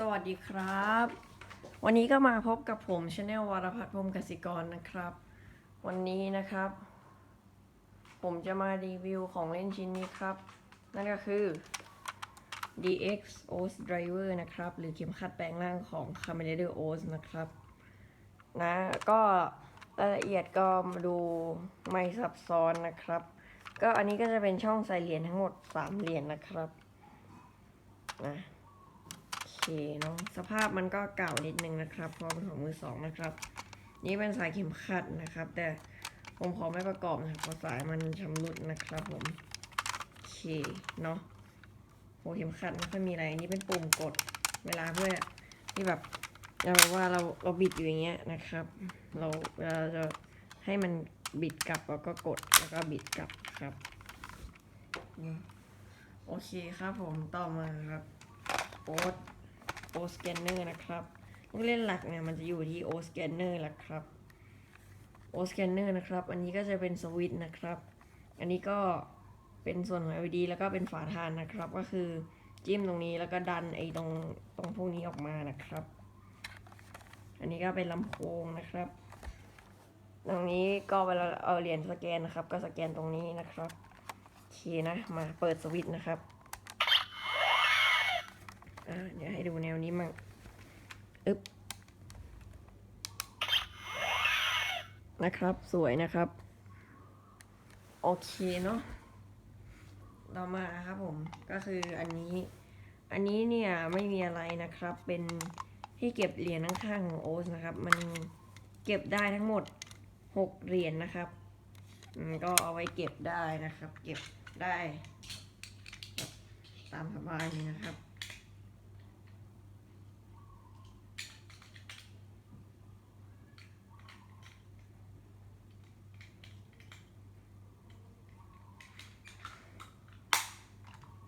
สวัสดีครับ วันนี้ก็มาพบกับผมชาแนลวรพัฒน์พรมกสิกรนะครับ วันนี้นะครับ ผมจะมารีวิวของเล่นชิ้นนี้ครับ นั่นก็คือ DX OS Driver นะครับ หรือเข็มขัดแปลงร่างของ c a m e r a d e r OS นะครับ นะ ก็รายละเอียดก็มาดูไม่ซับซ้อนนะครับ ก็อันนี้ก็จะเป็นช่องใส่เหรียญทั้งหมด 3 เหรียญนะครับ นะ เคเนาะสภาพมันก็เก่านิดนึงนะครับ เพราะเป็นของมือสองนะครับ นี่เป็นสายเข็มขัดนะครับ แต่ผมขอไม่ประกอบนะครับเพราะสายมันชำรุดนะครับผมโอเคเนาะโหเข็มขัดไม่ค่อยมีอะไรนี่เป็นปุ่มกดเวลาเพื่อที่แบบเราว่าเราเราบิดอยู่อย่างเงี้ยนะครับ เราเวลาจะให้มันบิดกลับเราก็กดแล้วก็บิดกลับครับโอเคครับผมต่อมาครับโอ๊ต โอสแกนเนอร์นะครับลูกเล่นหลักเนี่ยมันจะอยู่ที่โอสแกนเนอร์แหละครับโอสแกนเนอร์นะครับ อันนี้ก็จะเป็นสวิตช์นะครับ อันนี้ก็เป็นส่วนของ LED แล้วก็เป็นฝาทานนะครับ ก็คือจิ้มตรงนี้แล้วก็ดันไอ้ตรงตรงพวกนี้ออกมานะครับ อันนี้ก็เป็นลำโพงนะครับ ตรงนี้ก็เวลาเอาเหรียญสแกนนะครับ ก็สแกนตรงนี้นะครับโอเคนะมาเปิดสวิตช์นะครับ เดี๋ยวให้ดูแนวนี้มั่งอึ๊บนะครับ สวยนะครับ โอเคเนาะต่อมาครับผม ก็คืออันนี้ อันนี้เนี่ยไม่มีอะไรนะครับ เป็นที่เก็บเหรียญข้างๆของโอ๊ตนะครับ มันเก็บได้ทั้งหมดหกเหรียญนะครับก็เอาไว้เก็บได้นะครับ เก็บได้ ตามสบายเลยนะครับ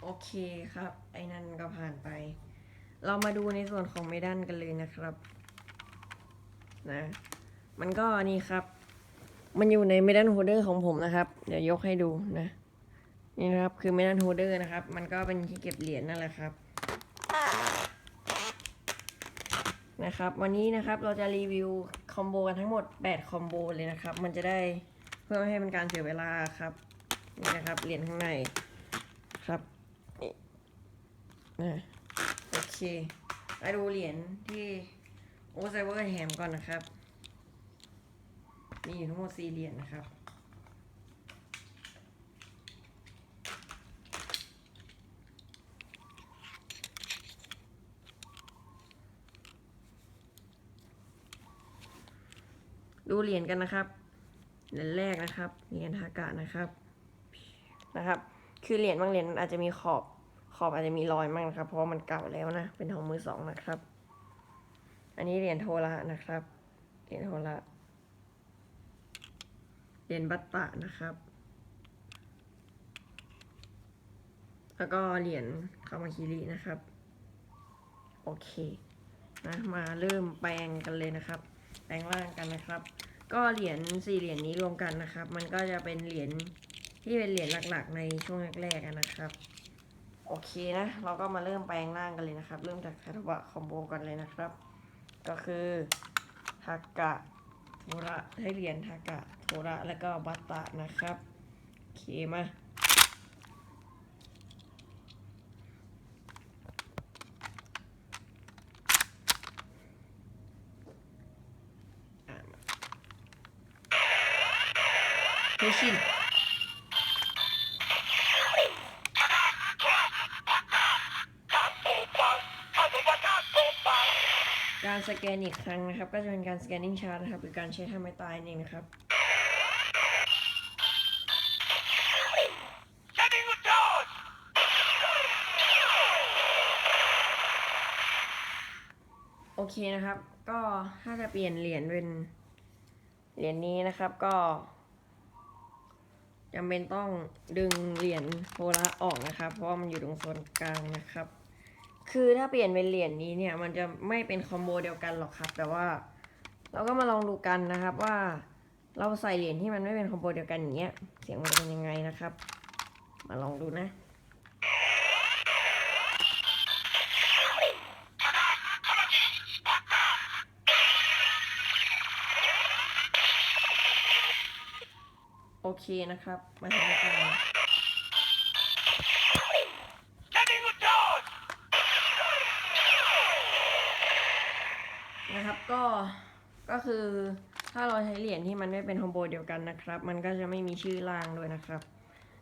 โอเคครับ ไอ้นั่นก็ผ่านไป เรามาดูในส่วนของเมดันกันเลยนะครับ นะ มันก็นี่ครับ มันอยู่ในเมดันโฮเดอร์ของผมนะครับ เดี๋ยวยกให้ดูนะ นี่นะครับ คือเมดันโฮเดอร์นะครับ มันก็เป็นที่เก็บเหรียญนั่นแหละครับ นะครับ วันนี้นะครับเราจะรีวิวคอมโบกันทั้งหมด 8 คอมโบเลยนะครับ มันจะได้เพื่อไม่ให้เป็นการเสียเวลาครับ นี่นะครับ เหรียญข้างในครับ โอเคไปดูเหรียญที่โอไซเวอร์แฮมก่อนนะครับ มีอยู่ทั้งหมดสี่เหรียญนะครับดูเหรียญกันนะครับเหรียญแรกนะครับเหรียญฮากะนะครับนะครับ คือเหรียญบางเหรียญมันอาจจะมีขอบ ขอบอาจจะมีรอยมั่งนะครับ เพราะมันเก่าแล้วนะ เป็นของมือสองนะครับ อันนี้เหรียญโทระนะครับ เหรียญโทระเหรียญบัตตะนะครับ แล้วก็เหรียญคามาคิรินะครับ โอเคนะมาเริ่มแปลงกันเลยนะครับ แปลงร่างกันนะครับ ก็เหรียญสี่เหรียญนี้รวมกันนะครับ มันก็จะเป็นเหรียญที่เป็นเหรียญหลักๆ ในช่วงแรกๆนะครับ โอเคนะ เราก็มาเริ่มแปลงร่างกันเลยนะครับ เริ่มจากคาทวะคอมโบกันเลยนะครับ ก็คือทากะโทระให้เหรียญทากะโทระแล้วก็บัตตะนะครับโอเคมาอะมาเฮชิน การสแกนอีกครั้งนะครับ ก็จะเป็นการสแกนนิ่งชาร์นะครับหรือการใช้ทำให้ตายนั่นเองนะครับโอเคนะครับ ก็ถ้าจะเปลี่ยนเหรียญเป็นเหรียญนี้นะครับก็จำเป็นต้องดึงเหรียญโทระออกนะครับ เพราะมันอยู่ตรงโซนกลางนะครับ คือถ้าเปลี่ยนเป็นเหรียญนี้เนี่ย มันจะไม่เป็นคอมโบเดียวกันหรอกครับ แต่ว่าเราก็มาลองดูกันนะครับว่า เราใส่เหรียญที่มันไม่เป็นคอมโบเดียวกันอย่างเงี้ยเสียงมันเป็นยังไงนะครับ มาลองดูนะโอเคนะครับ มาทำกัน ก็ก็คือถ้าเราใช้เหรียญที่มันไม่เป็นคอมโบเดียวกันนะครับ มันก็จะไม่มีชื่อล่างด้วยนะครับ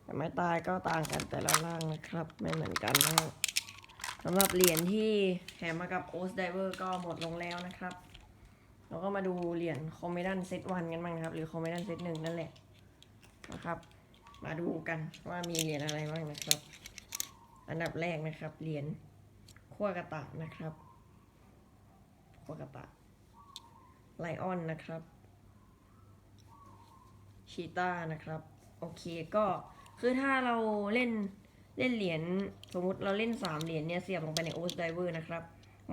แต่ไม้ตายก็ต่างกันแต่ละล่างนะครับ ไม่เหมือนกันนะครับสำหรับเหรียญที่แถมมากับโอสไดเวอร์ก็หมดลงแล้วนะครับ เราก็มาดูเหรียญคอมเมดันเซตวันกันบ้างครับ หรือคอมเมดันเซตหนึ่งนั่นแหละนะครับ มาดูกันว่ามีเหรียญอะไรบ้างนะครับ อันดับแรกนะครับเหรียญขั้วกระตะนะครับขั้วกระตะ ไลออนนะครับชีตานะครับ โอเคก็คือถ้าเราเล่นเล่นเหรียญสมมุติเราเล่นสามเหรียญเนี่ยเสียบลงไปในโอสไดเวอร์นะครับ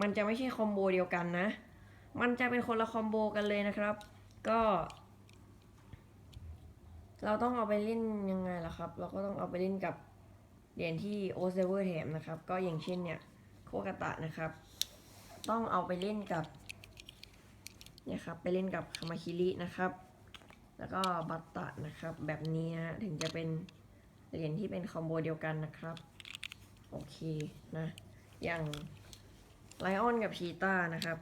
มันจะไม่ใช่คอมโบเดียวกันนะ มันจะเป็นคนละคอมโบกันเลยนะครับ ก็ เราต้องเอาไปเล่นยังไงล่ะครับ เราก็ต้องเอาไปเล่นกับเหรียญที่โอสไดเวอร์แถมนะครับ ก็อย่างเช่นเนี่ยโคกาตะนะครับ ต้องเอาไปเล่นกับ เนี่ยครับไปเล่นกับคามาคิรินะครับ แล้วก็บัตตะนะครับ แบบนี้นะถึงจะเป็นเหรียญที่เป็นคอมโบเดียวกันนะครับ โอเคนะ อย่างไลออนกับชีตานะครับ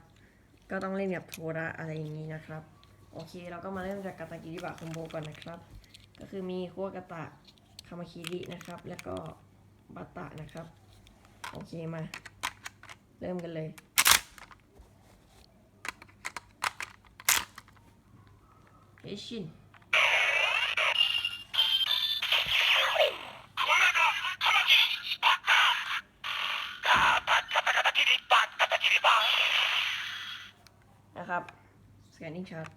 ก็ต้องเล่นกับโทระอะไรอย่างนี้นะครับ โอเคเราก็มาเริ่มจากกาตากิริบะคอมโบก่อนนะครับ ก็คือมีคัวกาตะคามาคิรินะครับ แล้วก็บัตตะนะครับ โอเคมา เริ่มกันเลย 배신นะครับสแกนนิ่งชาร์จ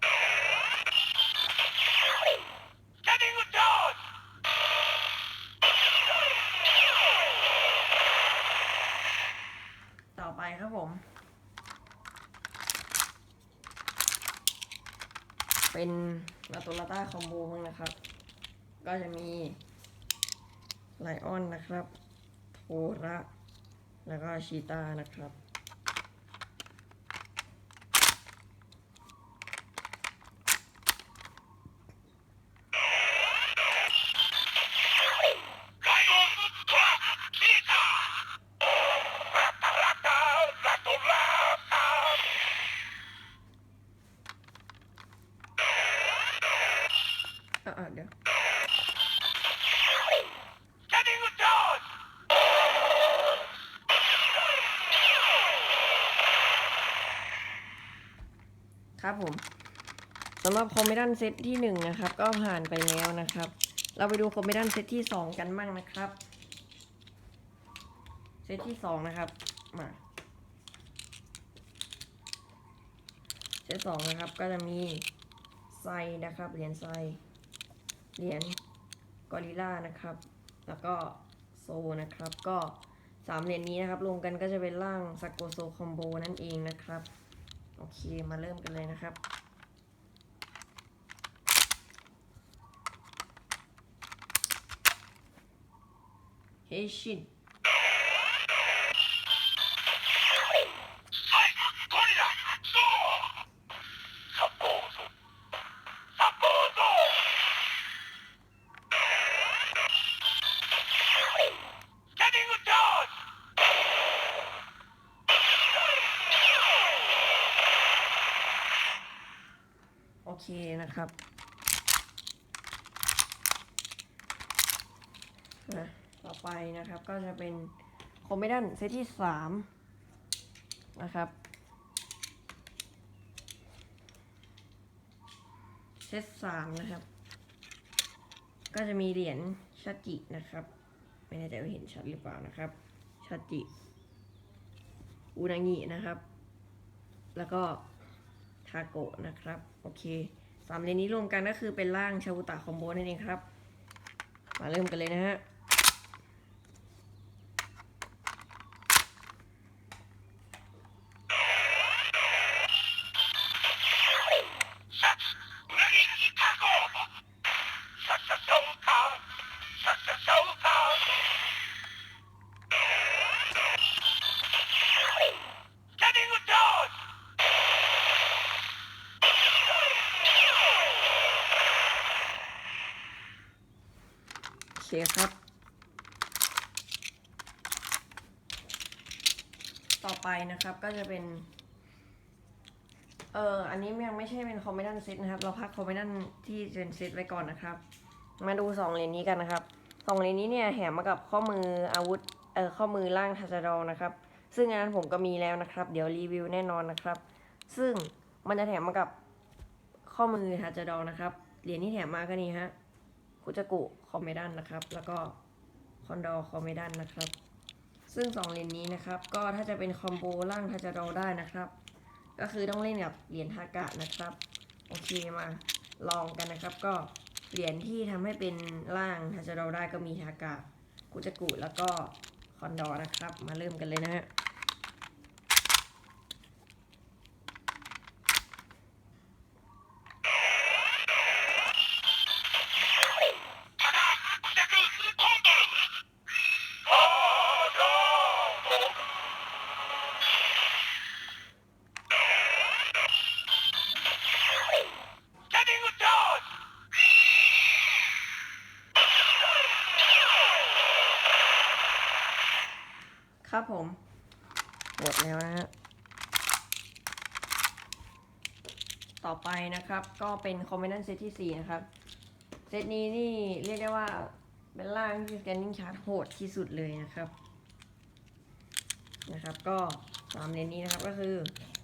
ต่อไปครับผม เป็นมาโตลาต้าคอมโบมั้งนะครับ ก็จะมีไลออนนะครับ โทระ แล้วก็ชีตานะครับ ครับผมสำหรับคอมเมดันเซตที่หนึ่งนะครับ ก็ผ่านไปแล้วนะครับ เราไปดูคอมเมดันเซตที่สองกันบ้างนะครับ เซตที่สองนะครับ มา เซตสองนะครับ ก็จะมีไซนะครับ เหรียญไซ เหรียญกอริลล่านะครับ แล้วก็โซนะครับ ก็สามเหรียญนี้นะครับรวมกันก็จะเป็นร่างซักโกโซคอมโบนั่นเองนะครับ โอเค มาเริ่มกันเลยนะครับ เฮชิน เคนะครับนะต่อไปนะครับก็จะเป็นคอมเมดันเซตที่สามนะครับเซตสามนะครับ ก็จะมีเหรียญชาจินะครับ ไม่แน่ใจว่าเห็นชัดหรือเปล่านะครับชาจิอุนางินะครับ แล้วก็าโกะนะครับ โอเคสามเลนนี้รวมกันก็คือเป็นร่างชาวุตะคอมโบนั่นเองครับ มาเริ่มกันเลยนะฮะ ครับ ต่อไปนะครับก็จะเป็น เอออันนี้ยังไม่ใช่เป็นคอมเมดันเซตนะครับ เราพักคอมเมดันที่เป็นเซตไว้ก่อนนะครับ มาดูสองเหรียญนี้กันนะครับสองเหรียญนี้เนี่ยแถมมากับข้อมืออาวุธ เออข้อมือล่างทัชดอนะครับ ซึ่งอันนั้นผมก็มีแล้วนะครับ เดี๋ยวรีวิวแน่นอนนะครับ ซึ่งมันจะแถมมากับข้อมือทัชดอนะครับ เหรียญที่แถมมาก็นี่ฮะ คุจกุคอมเมดันนะครับ แล้วก็คอนดอร์คอมเมดันนะครับ ซึ่งสองเหรียญนี้นะครับ ก็ถ้าจะเป็นคอมโบล่างทัชดอลได้นะครับ ก็คือต้องเล่นกับเหรียญทากะนะครับ โอเคมาลองกันนะครับ ก็เหรียญที่ทำให้เป็นล่างทัชดอลได้ก็มีทากะคุจกุแล้วก็คอนดอร์นะครับ มาเริ่มกันเลยนะฮะ ผม หมดแล้วนะฮะต่อไปนะครับ ก็เป็นคอมเมนต์เซตที่ 4 นะครับ เซตนี้นี่เรียกได้ว่าเป็นล่างที่สแกนนิ่งชาร์จโหดที่สุดเลยนะครับ นะครับก็สามเหรียญนี้นะครับก็คือ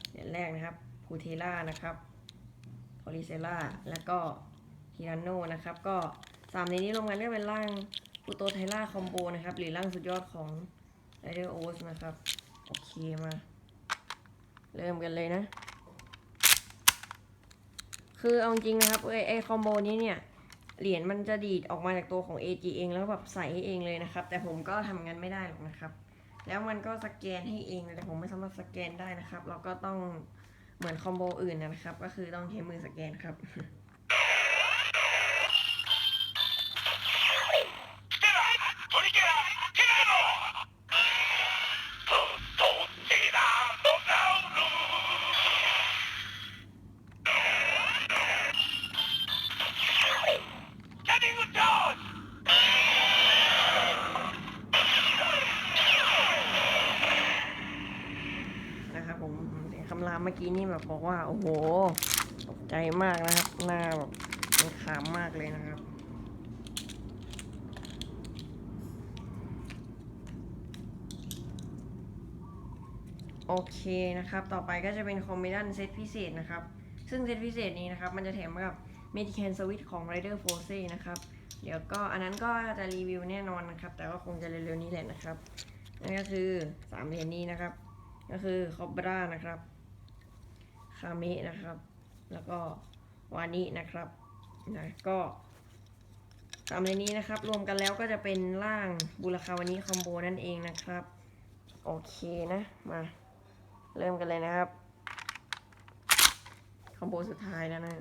เหรียญแรกนะครับพูเทล่านะครับพอลิเซล่าแล้วก็ฮิรันโนนะครับ ก็สามเหรียญนี้รวมกันเรียกเป็นร่างปูโตไทล่าคอมโบนะครับ หรือร่างสุดยอดของ ไรเดอร์โอสนะครับ โอเคมา เริ่มกันเลยนะ คือเอาจริงนะครับไอไอคอมโบนี้เนี่ย เหรียญมันจะดีดออกมาจากตัวของ AG เองแล้วแบบใส่ให้เองเลยนะครับ แต่ผมก็ทำงั้นไม่ได้หรอกนะครับ แล้วมันก็สแกนให้เองแต่ผมไม่สามารถสแกนได้นะครับ เราก็ต้องเหมือนคอมโบอื่นนะครับ ก็คือต้องใช้มือสแกนครับ เมื่อกี้นี่แบบบอกว่า โอ้โห ตกใจมากนะครับ หน้าแบบเป็นขามมากเลยนะครับ โอเคนะครับ ต่อไปก็จะเป็นคอมบินันเซตพิเศษนะครับ ซึ่งเซตพิเศษนี้นะครับ มันจะแถมกับ m e d i c a n Switch ของ Rider f o r c e นะครับ เดี๋ยวก็อันนั้นก็จะรีวิวแน่นอนนะครับ แต่ว่าคงจะเร็วๆนี้แหละนะครับ นั่นก็คือสามเหรียญนี้นะครับ ก็คือคอบรานะครับ คาเมะนะครับ แล้วก็วานินะครับนะก็สามเหรียนี้นะครับ รวมกันแล้วก็จะเป็นร่างบุรคาวานิคอมโบนั่นเองนะครับ โอเคนะมา เริ่มกันเลยนะครับ คอมโบสุดท้ายแล้วนะ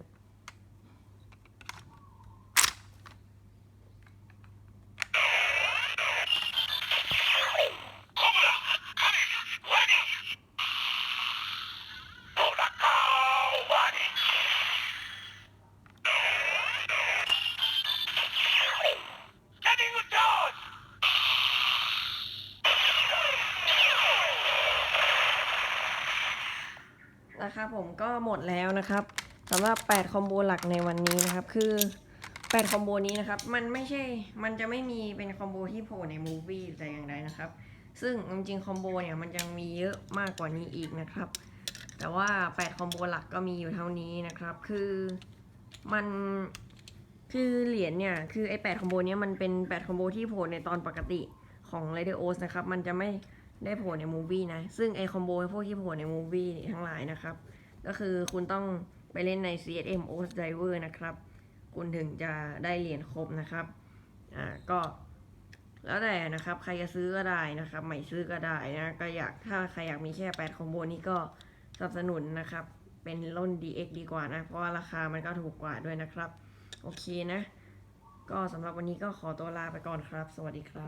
นะครับผมก็หมดแล้วนะครับสำหรับ 8 คอมโบหลักในวันนี้นะครับ คือ 8 คอมโบนี้นะครับ มันไม่ใช่ มันจะไม่มีเป็นคอมโบที่โผล่ในมูฟวี่แต่อย่างใดนะครับ ซึ่งจริงๆคอมโบเนี่ยมันยังมีเยอะมากกว่านี้อีกนะครับ แต่ว่า 8 คอมโบหลักก็มีอยู่เท่านี้นะครับ คือมันคือเหรียญเนี่ย คือไอ้8คอมโบเนี้ยมันเป็น 8 คอมโบที่โผล่ในตอนปกติของ r a d e r o s นะครับ มันจะไม่ ได้โผล่ในมูฟวี่นะ ซึ่งไอคอมโบพวกที่โผล่ในมูฟวี่ทั้งหลายนะครับ ก็คือคุณต้องไปเล่นใน CSM o s Driver นะครับ คุณถึงจะได้เหรียญครบนะครับ อ่า ก็ แล้วแต่นะครับ ใครจะซื้อก็ได้นะครับ ไม่ซื้อก็ได้นะ ก็อยากถ้าใครอยากมีแค่ 8 คอมโบนี้ก็สนับสนุนนะครับ เป็นรุ่น DX ดีกว่านะ เพราะว่าราคามันก็ถูกกว่าด้วยนะครับ โอเคนะ ก็สำหรับวันนี้ก็ขอตัวลาไปก่อนครับ สวัสดีครับ